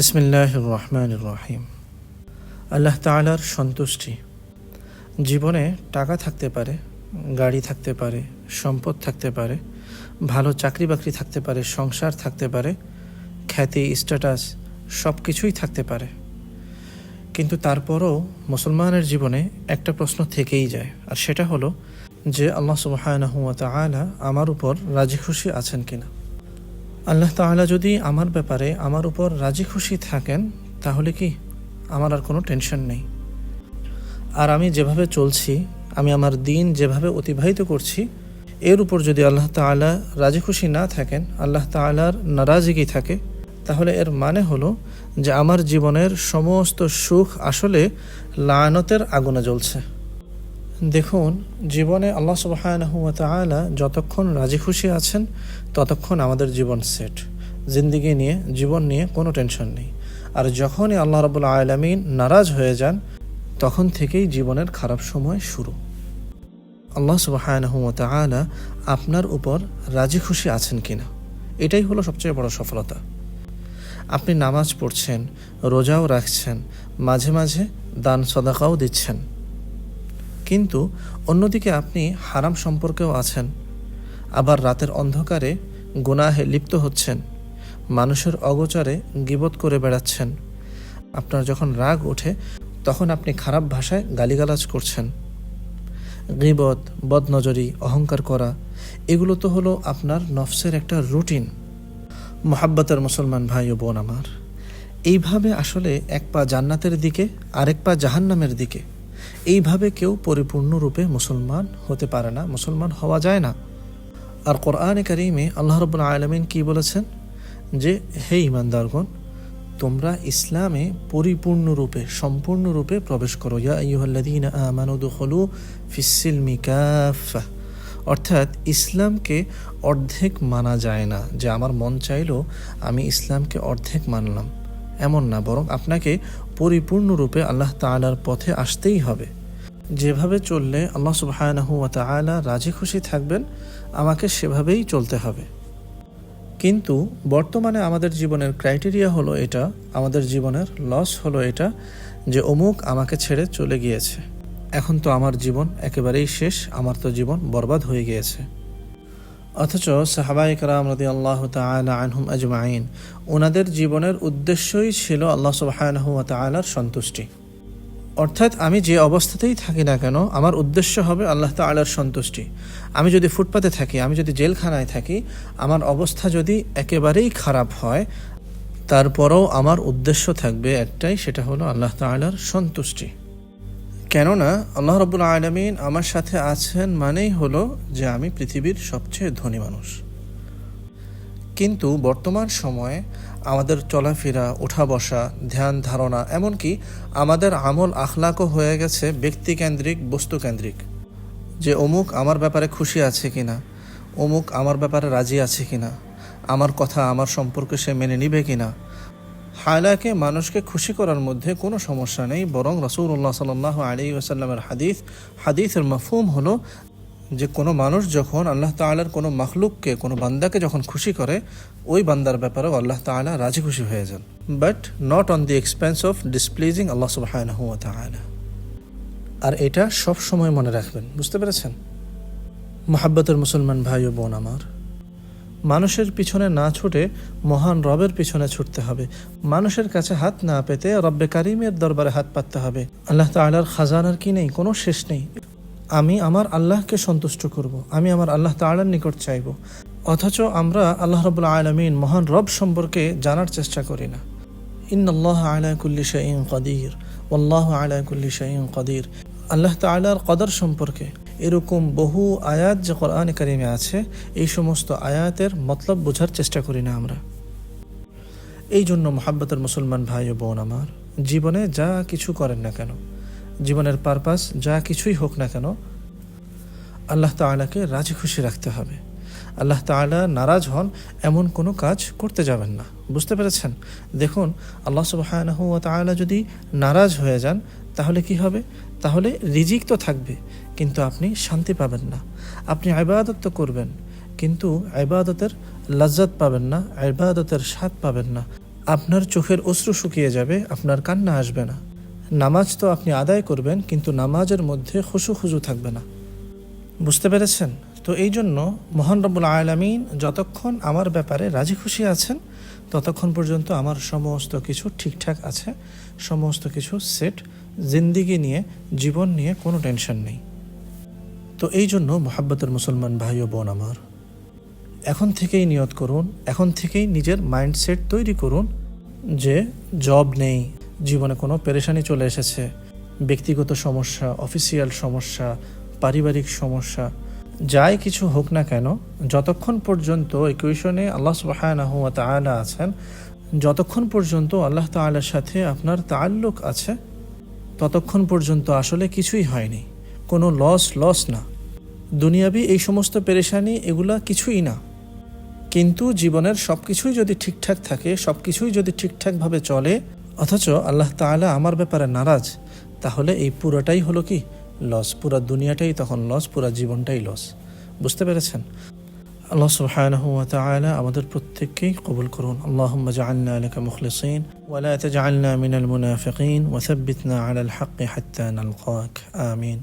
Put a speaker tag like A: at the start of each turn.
A: বিসমিল্লাহ রহমান রহিম। আল্লাহ তালার সন্তুষ্টি। জীবনে টাকা থাকতে পারে, গাড়ি থাকতে পারে, সম্পদ থাকতে পারে, ভালো চাকরি বাকরি থাকতে পারে, সংসার থাকতে পারে, খ্যাতি স্ট্যাটাস সব কিছুই থাকতে পারে। কিন্তু তারপরও মুসলমানের জীবনে একটা প্রশ্ন থেকেই যায়, আর সেটা হলো যে আল্লাহ তালা আমার উপর রাজি খুশি আছেন কিনা? আল্লাহ তাআলা যদি আমার ব্যাপারে আমার উপর রাজি খুশি থাকেন, তাহলে কি আমার আর কোনো টেনশন নেই? আর আমি যেভাবে চলছি, আমি আমার দিন যেভাবে অতিবাহিত করছি, এর উপর যদি আল্লাহ তাআলা রাজি খুশি না থাকেন, আল্লাহ তাআলার নারাজিগি থাকে? তাহলে এর মানে হলো যে আমার জীবনের সমস্ত সুখ আসলে লায়নতের আগুনে জ্বলছে। দেখুন, জীবনে আল্লাহ সুবাহানহু তাআলা যতক্ষণ রাজি খুশি আছেন, ততক্ষণ আমাদের জীবন সেট জিন্দিগি নিয়ে, জীবন নিয়ে কোনো টেনশন নেই। আর যখনই আল্লাহ রবুল আলমিন নারাজ হয়ে যান, তখন থেকেই জীবনের খারাপ সময় শুরু। আল্লাহ সুবাহানহু তাআলা আপনার উপর রাজি খুশি আছেন কিনা, এটাই হলো সবচেয়ে বড় সফলতা। আপনি নামাজ পড়ছেন, রোজাও রাখছেন, মাঝে মাঝে দান সদাকাও দিচ্ছেন। কিন্তু অন্যদিকে আপনি হারাম সম্পর্কেও আছেন। আবার রাতের অন্ধকারে গুনাহে লিপ্ত হচ্ছেন। মানুষের অগোচরে গিবত করে বেড়াচ্ছেন। আপনার যখন রাগ ওঠে, তখন আপনি খারাপ ভাষায় গালিগালাজ করছেন। গিবত, বদনজরি, অহংকার করা, এগুলো তো হলো আপনার নফসের একটা রুটিন। মোহাব্বতের মুসলমান ভাই ও বোন আমার, এইভাবে আসলে এক পা জান্নাতের দিকে, আরেক পা জাহান্নামের দিকে। এইভাবে কেউ পরিপূর্ণরূপে মুসলমান হতে পারে না, মুসলমান হওয়া যায় না। আর কোরআনে কারিমে আল্লাহ রবুল্লা আলমিন কি বলেছেন? যে, হে ইমানদারগণ তোমরা ইসলামে পরিপূর্ণরূপে, সম্পূর্ণরূপে প্রবেশ করো। ইয়া আইয়ুহাল্লাযীনা আমানু দুখুলু ফিসসিলমি কাফা অর্থাৎ, ইসলামকে অর্ধেক মানা যায় না। যে, আমার মন চাইলো আমি ইসলামকে অর্ধেক মানলাম। এমন না, বরং আপনাকে পরিপূর্ণরূপে আল্লাহ তাআলার পথে আসতেই হবে। যেভাবে চললে আল্লাহ সুবহানাহু তাআলা রাজি খুশি থাকবেন, আমাকে সেভাবেই চলতে হবে। কিন্তু বর্তমানে আমাদের জীবনের ক্রাইটেরিয়া হলো এটা, আমাদের জীবনের লস হলো এটা, যে অমুক আমাকে ছেড়ে চলে গিয়েছে। এখন তো আমার জীবন একেবারেই শেষ, আমার তো জীবন বরবাদ হয়ে গিয়েছে। অথচ সাহাবাই কারাম রদি আল্লাহ আনহুম আজমাইন ওনাদের জীবনের উদ্দেশ্যই ছিল আল্লাহ সুবাহানহু তালার সন্তুষ্টি। অর্থাৎ আমি যে অবস্থাতেই থাকি না কেন, আমার উদ্দেশ্য হবে আল্লাহ তালার সন্তুষ্টি। আমি যদি ফুটপাতে থাকি, আমি যদি জেলখানায় থাকি, আমার অবস্থা যদি একেবারেই খারাপ হয়, তারপরেও আমার উদ্দেশ্য থাকবে একটাই, সেটা হলো আল্লাহ তালার সন্তুষ্টি। কেননা আল্লাহ রবুল আলমিন আমার সাথে আছেন মানেই হলো যে আমি পৃথিবীর সবচেয়ে ধনী মানুষ। কিন্তু বর্তমান সময়ে আমাদের চলাফেরা ওঠা বসা ধ্যান ধারণা, এমনকি আমাদের আমল আখলাকও হয়ে গেছে ব্যক্তিকেন্দ্রিক, বস্তুকেন্দ্রিক। যে অমুক আমার ব্যাপারে খুশি আছে কিনা, অমুক আমার ব্যাপারে রাজি আছে কিনা, আমার কথা, আমার সম্পর্কে সে মেনে নিবে কিনা হায়লাকে মানুষকে খুশি করার মধ্যে কোনো সমস্যা নেই, বরং রসুল্লাহ সাল আলী ওসাল্লামের হাদিস, হাদিসের মফহুম হলো যে কোনো মানুষ যখন আল্লাহ তালার কোনো মখলুককে, কোনো বান্দাকে যখন খুশি করে, ওই বান্দার ব্যাপারেও আল্লাহ তালা রাজি খুশি হয়ে যান। But not on the expense of displeasing আল্লাহ সুবাহ আর এটা সব সময় মনে রাখবেন, বুঝতে পেরেছেন? মোহাব্বতের মুসলমান ভাই ও বোন আমার মানুষের পিছনে না ছুটে মহান রবের পিছনে ছুটতে হবে। মানুষের কাছে হাত না পেতে রব্বে কারিমের দরবারে হাত পাততে হবে। আল্লাহ তালার খাজানার কি নেই? কোনো শেষ নেই। আমি আমার আল্লাহকে সন্তুষ্ট করব। আমি আমার আল্লাহ তালার নিকট চাইব। অথচ আমরা আল্লাহ রবুল আলমিন মহান রব সম্পর্কে জানার চেষ্টা করি না। ইন্নআল্লাহ আলা কুল্লি শাইন কদির। ওল্লাহ আলা কুল্লি শাইন কদির। আল্লাহ তালার কদর সম্পর্কে। এরকম বহু আয়াত যে কোরআন কারিমে আছে, এই সমস্ত আয়াতের মতলব বোঝার চেষ্টা করি না আমরা। এই জন্য মোহাব্বতের মুসলমান ভাই ও বোন আমার, জীবনে যা কিছু করেন না কেন, জীবনের পারপাস যা কিছুই হোক না কেন, আল্লাহ তালাকে রাজি খুশি রাখতে হবে। আল্লাহ তালা নারাজ হন, এমন কোনো কাজ করতে যাবেন না। বুঝতে পেরেছেন? দেখুন, আল্লাহ সুবাহ যদি নারাজ হয়ে যান, তাহলে কি হবে? তাহলে রিজিক তো থাকবে, কিন্তু আপনি শান্তি পাবেন না। আপনি আবাদত তো করবেন, কিন্তু আবাদতের লজ্জাত পাবেন না আবাদতের স্বাদ পাবেন না। আপনার চোখের অশ্রু শুকিয়ে যাবে, আপনার কান্না আসবে না। নামাজ তো আপনি আদায় করবেন, কিন্তু নামাজের মধ্যে খুশু খুজু থাকবে না। বুঝতে পেরেছেন? তো এই জন্য মোহন রব্বুল আলমিন যতক্ষণ আমার ব্যাপারে রাজি খুশি আছেন, ততক্ষণ পর্যন্ত আমার সমস্ত কিছু ঠিকঠাক আছে, সমস্ত কিছু সেট, জিন্দিগি নিয়ে, জীবন নিয়ে কোনো টেনশন নেই। তো এই জন্য মোহাব্বতের মুসলমান ভাই ও বোন আমার, এখন থেকেই নিয়ত করুন, এখন থেকেই নিজের মাইন্ডসেট তৈরি করুন যে জব নেই, জীবনে কোনো পেরেশানি চলে এসেছে, ব্যক্তিগত সমস্যা, অফিসিয়াল সমস্যা, পারিবারিক সমস্যা যাই কিছু হোক না কেন, যতক্ষণ পর্যন্ত ইকুয়েশনে আল্লাহ সুবাহানাহু ওয়া তাআলা আছেন, যতক্ষণ পর্যন্ত আল্লাহ তাআলার সাথে আপনার তাল্লুক আছে, ততক্ষণ পর্যন্ত আসলে কিছুই হয়নি। কোনো লস লস না। দুনিয়াবি এই সমস্ত পেরেশানি এগুলা কিছুই না। কিন্তু জীবনের সব কিছুই যদি ঠিকঠাক থাকে সব কিছুই যদি ঠিকঠাকভাবে চলে, অথচ আল্লাহ তাআলা আমার ব্যাপারে নারাজ, তাহলে এই পুরোটাই হলো কি? লস পুরা দুনিয়াটাই তখন লস পুরা জীবনটাই লস বুঝতে পেরেছেন আল্লাহ সুবহানাহু ওয়া তাআলা আমাদের প্রত্যেককেই কবুল করুন আল্লাহুম্মা জাআলনা লাকা মুখলিসিন ওয়া লা তাজআলনা মিনাল মুনাফিকিন ওয়া থাব্বিতনা আলাল হাক্কি হাত্তা নালকাক আমিন